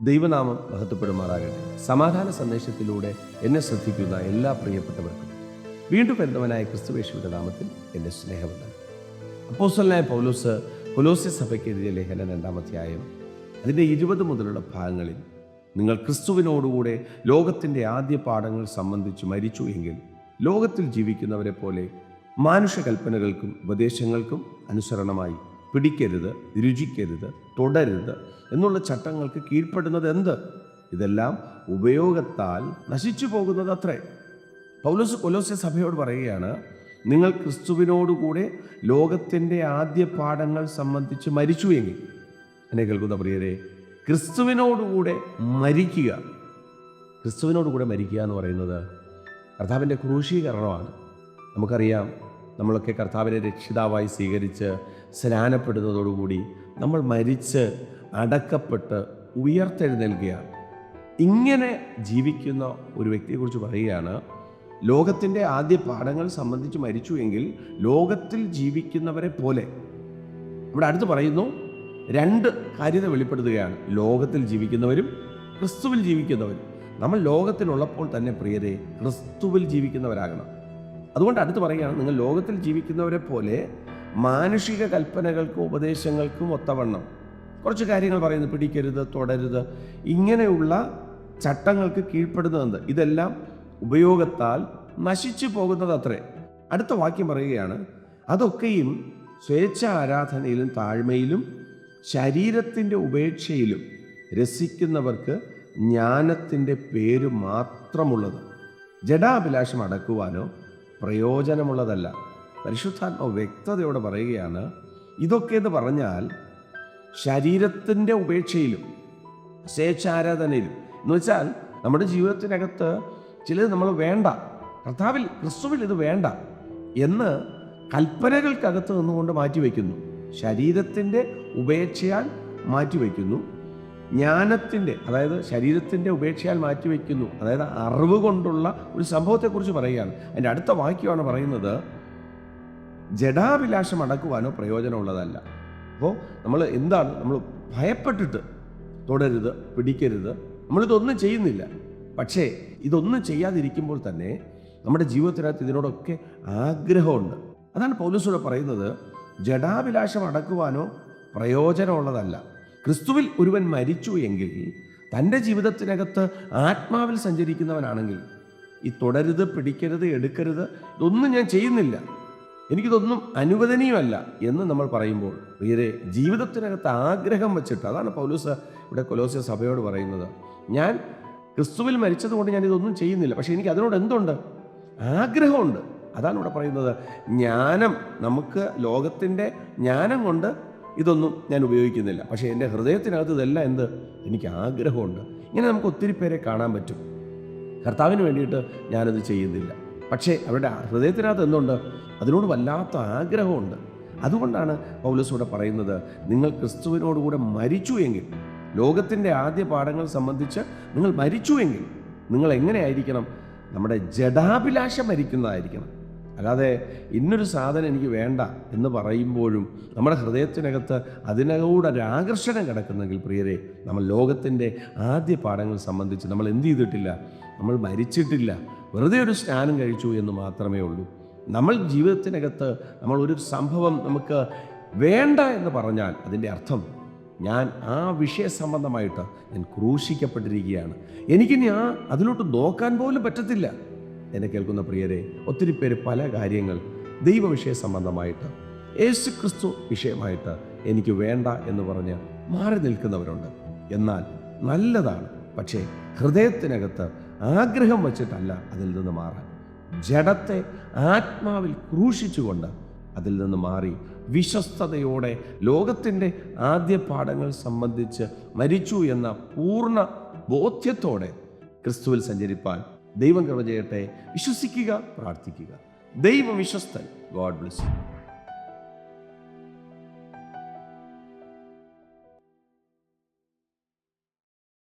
ദൈവനാമം മഹത്വപ്പെടുമാറാകട്ടെ. സമാധാന സന്ദേശത്തിലൂടെ എന്നെ ശ്രദ്ധിക്കുന്ന എല്ലാ പ്രിയപ്പെട്ടവർക്കും വീണ്ടും വരുന്നവനായ ക്രിസ്തുവേശുവിന്റെ നാമത്തിൽ എന്റെ സ്നേഹമുണ്ട് അപ്പോസ്റ്റലായ പൗലോസ് കൊലോസ്യ സഭയ്ക്ക് എഴുതിയ ലേഖന രണ്ടാമധ്യായം അതിന്റെ ഇരുപത് മുതലുള്ള ഭാഗങ്ങളിൽ നിങ്ങൾ ക്രിസ്തുവിനോടുകൂടെ ലോകത്തിന്റെ ആദ്യ പാഠങ്ങൾ സംബന്ധിച്ച് മരിച്ചു എങ്കിൽ ലോകത്തിൽ ജീവിക്കുന്നവരെ പോലെ മാനുഷകൽപ്പനകൾക്കും ഉപദേശങ്ങൾക്കും അനുസരണമായി പിടിക്കരുത് രുചിക്കരുത് തുടരുത് എന്നുള്ള ചട്ടങ്ങൾക്ക് കീഴ്പ്പെടുന്നത് എന്ത്? ഇതെല്ലാം ഉപയോഗത്താൽ നശിച്ചു പോകുന്നത് അത്രേ. പൗലോസ് കൊലോസ്യ സഭയോട് പറയുകയാണ് നിങ്ങൾ ക്രിസ്തുവിനോടുകൂടെ ലോകത്തിന്റെ ആദ്യ പാഠങ്ങൾ സംബന്ധിച്ച് മരിച്ചു എങ്കിൽ. എന്നെ കേൾക്കുന്ന പ്രിയരെ ക്രിസ്തുവിനോടുകൂടെ മരിക്കുക. ക്രിസ്തുവിനോടുകൂടെ മരിക്കുക എന്ന് പറയുന്നത് കർത്താവിന്റെ ക്രൂശീകരണമാണ്. നമുക്കറിയാം നമ്മളൊക്കെ കർത്താവിനെ രക്ഷിതാവായി സ്വീകരിച്ച് സ്നാനപ്പെടുന്നതോടുകൂടി നമ്മൾ മരിച്ച് അടക്കപ്പെട്ട് ഉയർത്തെഴുന്നേൽക്കുകയാണ്. ഇങ്ങനെ ജീവിക്കുന്ന ഒരു വ്യക്തിയെക്കുറിച്ച് പറയുകയാണ് ലോകത്തിന്റെ ആദ്യ പാഠങ്ങൾ സംബന്ധിച്ച് മരിച്ചു എങ്കിൽ ലോകത്തിൽ ജീവിക്കുന്നവരെ പോലെ. ഇവിടെ അടുത്ത് പറയുന്നു രണ്ട് കാര്യത വെളിപ്പെടുത്തുകയാണ്. ലോകത്തിൽ ജീവിക്കുന്നവരും ക്രിസ്തുവിൽ ജീവിക്കുന്നവരും. നമ്മൾ ലോകത്തിലുള്ളപ്പോൾ തന്നെ പ്രിയരെ ക്രിസ്തുവിൽ ജീവിക്കുന്നവരാകണം. അതുകൊണ്ട് അടുത്ത് പറയുകയാണ് നിങ്ങൾ ലോകത്തിൽ ജീവിക്കുന്നവരെ പോലെ മാനുഷിക കൽപ്പനകൾക്കും ഉപദേശങ്ങൾക്കും ഒത്തവണ്ണം. കുറച്ച് കാര്യങ്ങൾ പറയുന്നു പിടിക്കരുത് തുടരുത്. ഇങ്ങനെയുള്ള ചട്ടങ്ങൾക്ക് കീഴ്പ്പെടുന്നതെന്ത്? ഇതെല്ലാം ഉപയോഗത്താൽ നശിച്ചു പോകുന്നത് അത്രേ. അടുത്ത വാക്യം പറയുകയാണ് അതൊക്കെയും സ്വേച്ഛ ആരാധനയിലും താഴ്മയിലും ശരീരത്തിന്റെ ഉപേക്ഷയിലും രസിക്കുന്നവർക്ക് ജ്ഞാനത്തിന്റെ പേര് മാത്രമുള്ളത്. ജഡാഭിലാഷം അടക്കുവാനോ പ്രയോജനമുള്ളതല്ല. പരിശുദ്ധാത്മാവ് വ്യക്തതയോടെ പറയുകയാണ് ഇതൊക്കെ എന്ന് പറഞ്ഞാൽ ശരീരത്തിന്റെ ഉപേക്ഷയിലും സ്വേച്ഛാരാധനയിലും എന്ന് വെച്ചാൽ നമ്മുടെ ജീവിതത്തിനകത്ത് ചിലത് നമ്മൾ വേണ്ട കർത്താവിൽ ക്രിസ്തുവിൽ ഇത് വേണ്ട എന്ന് കൽപ്പനകൾക്കകത്ത് നിന്നുകൊണ്ട് മാറ്റിവെക്കുന്നു. ശരീരത്തിന്റെ ഉപേക്ഷയാൽ മാറ്റിവെക്കുന്നു. ജ്ഞാനത്തിന്റെ അതായത് ശരീരത്തിന്റെ ഉപേക്ഷയാൽ മാറ്റിവെക്കുന്നു. അതായത് അറിവ് കൊണ്ടുള്ള ഒരു സംഭവത്തെക്കുറിച്ച് പറയുകയാണ്. അതിന്റെ അടുത്ത വാക്യമാണ് പറയുന്നത് ജഡാഭിലാഷം അടക്കുവാനോ പ്രയോജനമുള്ളതല്ല. അപ്പോൾ നമ്മൾ എന്താണ് നമ്മൾ ഭയപ്പെട്ടിട്ട് തുടരുത് പിടിക്കരുത് നമ്മളിതൊന്നും ചെയ്യുന്നില്ല. പക്ഷേ ഇതൊന്നും ചെയ്യാതിരിക്കുമ്പോൾ തന്നെ നമ്മുടെ ജീവിതത്തിനകത്ത് ഇതിനോടൊക്കെ ആഗ്രഹമുണ്ട്. അതാണ് പൗലൂസൂടെ പറയുന്നത് ജഡാഭിലാഷം അടക്കുവാനോ പ്രയോജനമുള്ളതല്ല. ക്രിസ്തുവിൽ ഒരുവൻ മരിച്ചു എങ്കിൽ തന്റെ ജീവിതത്തിനകത്ത് ആത്മാവിൽ സഞ്ചരിക്കുന്നവനാണെങ്കിൽ ഈ തുടരുത് പിടിക്കരുത് എടുക്കരുത് ഇതൊന്നും ഞാൻ ചെയ്യുന്നില്ല. എനിക്കിതൊന്നും അനുവദനീയമല്ല എന്ന് നമ്മൾ പറയുമ്പോൾ പ്രിയരെ ജീവിതത്തിനകത്ത് ആഗ്രഹം വെച്ചിട്ട് അതാണ് പൗലൂസ് ഇവിടെ കൊലോസ്യ സഭയോട് പറയുന്നത്. ഞാൻ ക്രിസ്തുവിൽ മരിച്ചതുകൊണ്ട് ഞാൻ ഇതൊന്നും ചെയ്യുന്നില്ല. പക്ഷേ എനിക്ക് അതിനോട് എന്തുണ്ട്? ആഗ്രഹമുണ്ട്. അതാണ് ഇവിടെ പറയുന്നത്. ജ്ഞാനം നമുക്ക് ലോകത്തിന്റെ ജ്ഞാനം കൊണ്ട് ഇതൊന്നും ഞാൻ ഉപയോഗിക്കുന്നില്ല. പക്ഷേ എന്റെ ഹൃദയത്തിനകത്ത് ഇതെല്ലാം എന്ത്? എനിക്ക് ആഗ്രഹമുണ്ട്. ഇങ്ങനെ നമുക്ക് ഒത്തിരി പേരെ കാണാൻ പറ്റും. കർത്താവിന് വേണ്ടിയിട്ട് ഞാനത് ചെയ്യുന്നില്ല. പക്ഷേ അവരുടെ ഹൃദയത്തിനകത്ത് എന്തുണ്ട്? അതിനോട് വല്ലാത്ത ആഗ്രഹമുണ്ട്. അതുകൊണ്ടാണ് പൗലസൂടെ പറയുന്നത് നിങ്ങൾ ക്രിസ്തുവിനോടുകൂടെ മരിച്ചു എങ്കിൽ ലോകത്തിന്റെ ആദ്യ പാഠങ്ങൾ സംബന്ധിച്ച് നിങ്ങൾ മരിച്ചു എങ്കിൽ നിങ്ങൾ എങ്ങനെയായിരിക്കണം നമ്മുടെ ജഡാഭിലാഷം മരിക്കുന്നതായിരിക്കണം. അല്ലാതെ ഇന്നൊരു സാധനം എനിക്ക് വേണ്ട എന്ന് പറയുമ്പോഴും നമ്മുടെ ഹൃദയത്തിനകത്ത് അതിനകൂടെ ഒരു ആകർഷണം കിടക്കുന്നെങ്കിൽ പ്രിയരെ നമ്മൾ ലോകത്തിന്റെ ആദ്യ പാഠങ്ങൾ സംബന്ധിച്ച് നമ്മൾ എന്ത് ചെയ്തിട്ടില്ല? നമ്മൾ മരിച്ചിട്ടില്ല. വെറുതെ ഒരു സ്നാനം കഴിച്ചു എന്ന് മാത്രമേ ഉള്ളൂ. നമ്മൾ ജീവിതത്തിനകത്ത് നമ്മൾ ഒരു സംഭവം നമുക്ക് വേണ്ട എന്ന് പറഞ്ഞാൽ അതിന്റെ അർത്ഥം ഞാൻ ആ വിഷയ സംബന്ധമായിട്ട് ഞാൻ ക്രൂശിക്കപ്പെട്ടിരിക്കുകയാണ്. എനിക്കിനി ആ അതിലോട്ട് നോക്കാൻ പോലും പറ്റത്തില്ല. എന്നെ കേൾക്കുന്ന പ്രിയരെ ഒത്തിരി പേര് പല കാര്യങ്ങൾ ദൈവവിഷയ സംബന്ധമായിട്ട് യേശു ക്രിസ്തു വിഷയമായിട്ട് എനിക്ക് വേണ്ട എന്ന് പറഞ്ഞ് മാറി നിൽക്കുന്നവരുണ്ട്. എന്നാൽ നല്ലതാണ് പക്ഷേ ഹൃദയത്തിനകത്ത് ആഗ്രഹം വച്ചിട്ടല്ല അതിൽ നിന്ന് മാറാൻ. ജഡത്തെ ആത്മാവിൽ ക്രൂശിച്ചുകൊണ്ട് അതിൽ നിന്ന് മാറി വിശ്വസ്തയോടെ ലോകത്തിന്റെ ആദ്യ പാഠങ്ങൾ സംബന്ധിച്ച് മരിച്ചു എന്ന പൂർണ ബോധ്യത്തോടെ ക്രിസ്തുവിൽ സഞ്ചരിപ്പാൻ ദൈവം കൃപ ചെയ്യട്ടെ. വിശ്വസിക്കുക പ്രാർത്ഥിക്കുക. ദൈവം വിശ്വസ്തൻ ഗോഡ് ബ്ലസ് യു.